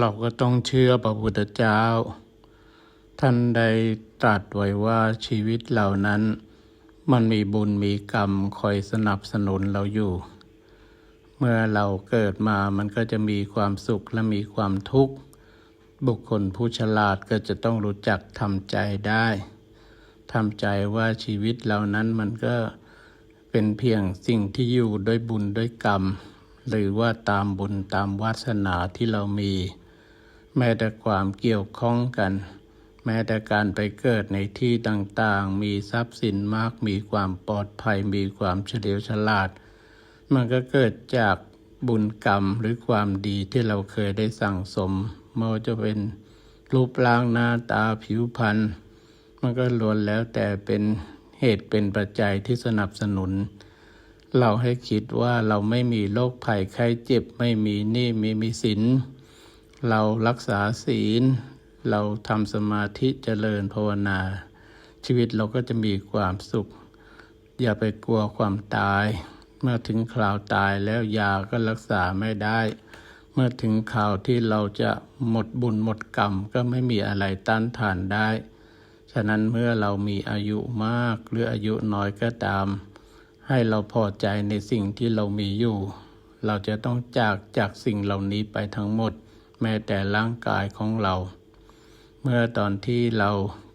เราก็ต้องเชื่อพระพุทธเจ้า ท่านได้ตรัสไว้ว่าชีวิตเหล่านั้น มันมีบุญมีกรรมคอยสนับสนุนเราอยู่ เมื่อเราเกิดมามันก็จะมีความสุขและมีความทุกข์ บุคคลผู้ฉลาดก็จะต้องรู้จักทำใจได้ทำใจว่าชีวิตเหล่านั้นมันก็เป็นเพียงสิ่งที่อยู่ด้วยบุญด้วยกรรม หรือว่าตามบุญตามวาสนาที่เรามี แม้แต่ความเกี่ยวข้องกัน แม้แต่การไปเกิดในที่ต่างๆ มีทรัพย์สินมาก มีความปลอดภัย มีความเฉลียวฉลาด มันก็เกิดจากบุญกรรมหรือความดีที่เราเคยได้สั่งสมไม่ว่าจะเป็นรูปร่างหน้าตาผิวพรรณมันก็ล้วนแล้วแต่เป็นเหตุเป็นปัจจัยที่สนับสนุน เราให้คิดว่าเราไม่มีโรคภัยไข้เจ็บไม่มีหนี้ไม่มีสิน เรารักษาศีล เราทำสมาธิเจริญภาวนา ชีวิตเราก็จะมีความสุข อย่าไปกลัวความตาย เมื่อถึงคราวตายแล้วยาก็รักษาไม่ได้ เมื่อถึงข่าวที่เราจะหมดบุญหมดกรรมก็ไม่มีอะไรต้านทานได้ ฉะนั้นเมื่อเรามีอายุมากหรืออายุน้อยก็ตาม ให้เราพอใจในสิ่งที่เรามีอยู่ เราจะต้องจากจากสิ่งเหล่านี้ไปทั้งหมด แม้แต่ร่างกายของเรา เมื่อตอนที่เรา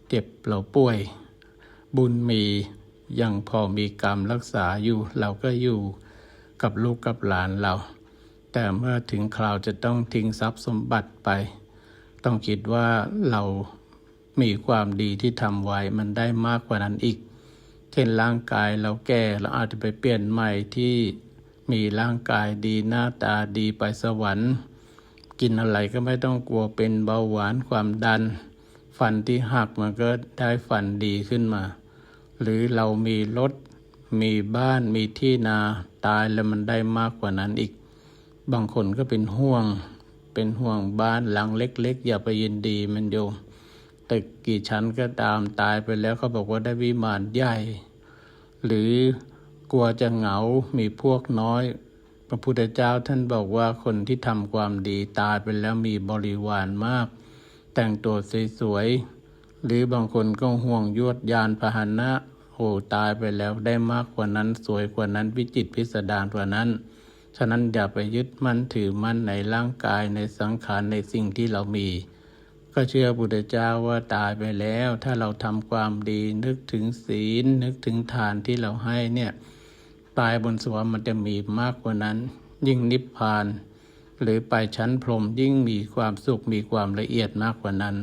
เจ็บเราป่วย บุญมียังพอมีกรรมรักษาอยู่เราก็อยู่กับลูกกับหลานเรา แต่เมื่อถึงคราวจะต้องทิ้งทรัพย์สมบัติไป ต้องคิดว่าเรามีความดีที่ทำไว้มันได้มากกว่านั้นอีก เช่นร่างกายเราแก่เราอาจจะไปเปลี่ยนใหม่ที่มีร่างกายดีหน้าตาดีไปสวรรค์ กินอะไรก็ไม่ต้องกลัวเป็นเบาหวานความดัน ฟันที่หักมันก็ได้ฟันดีขึ้นมา หรือเรามีรถ มีบ้านมีที่นาตายแล้วมันได้มากกว่านั้นอีก บางคนก็เป็นห่วง เป็นห่วงบ้านหลังเล็ก ๆ อย่าไปยินดีมันโยมตึกกี่ชั้นก็ตามตายไปแล้วเขาบอกว่าได้วิมานใหญ่ หรือกลัวจะเหงา มีพวกน้อย พระพุทธเจ้าท่านบอกว่าคนที่ทำความดีตายไปแล้วมีบริวารมาก แต่งตัวสวยๆ หรือบางคนก็ห่วงยวดยานพาหนะโอ้ตายไปแล้วได้มากกว่านั้นสวยกว่านั้นวิจิตพิสดารกว่านั้น ฉะนั้นอย่าไปยึดมั่นถือมั่นในร่างกายในสังขารในสิ่งที่เรามี ก็เชื่อพุทธเจ้าว่าตายไปแล้ว ถ้าเราทำความดีนึกถึงศีลนึกถึงทานที่เราให้เนี่ย ตายบนสวรรค์มันจะมีมากกว่านั้น ยิ่งนิพพาน หรือไปชั้นพรมยิ่งมีความสุขมีความละเอียดมากกว่านั้น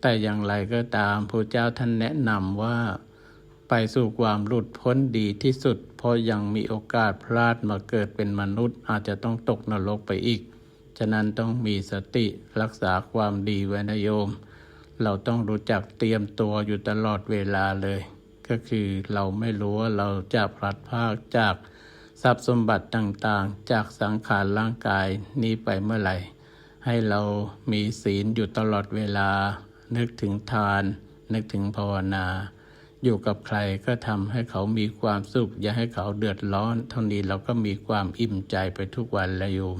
แต่อย่างไรก็ตามพระเจ้าท่านแนะนำว่า ไปสู่ความหลุดพ้นดีที่สุด เพราะยังมีโอกาสพลาดมาเกิดเป็นมนุษย์อาจจะต้องตกนรกไปอีก ฉะนั้นต้องมีสติรักษาความดีไว้นะโยม เราต้องรู้จักเตรียมตัวอยู่ตลอดเวลาเลย ก็คือเราไม่รู้ว่าเราจะพลัดพรากจากทรัพย์สมบัติต่างๆ จากสังขารร่างกายนี้ไปเมื่อไหร่ ให้เรามีศีลอยู่ตลอดเวลา นึกถึงทาน นึกถึงภาวนา อยู่กับใครก็ทำให้เขามีความสุข อย่าให้เขาเดือดร้อน เท่านี้เราก็มีความอิ่มใจไปทุกวันแล้วโยม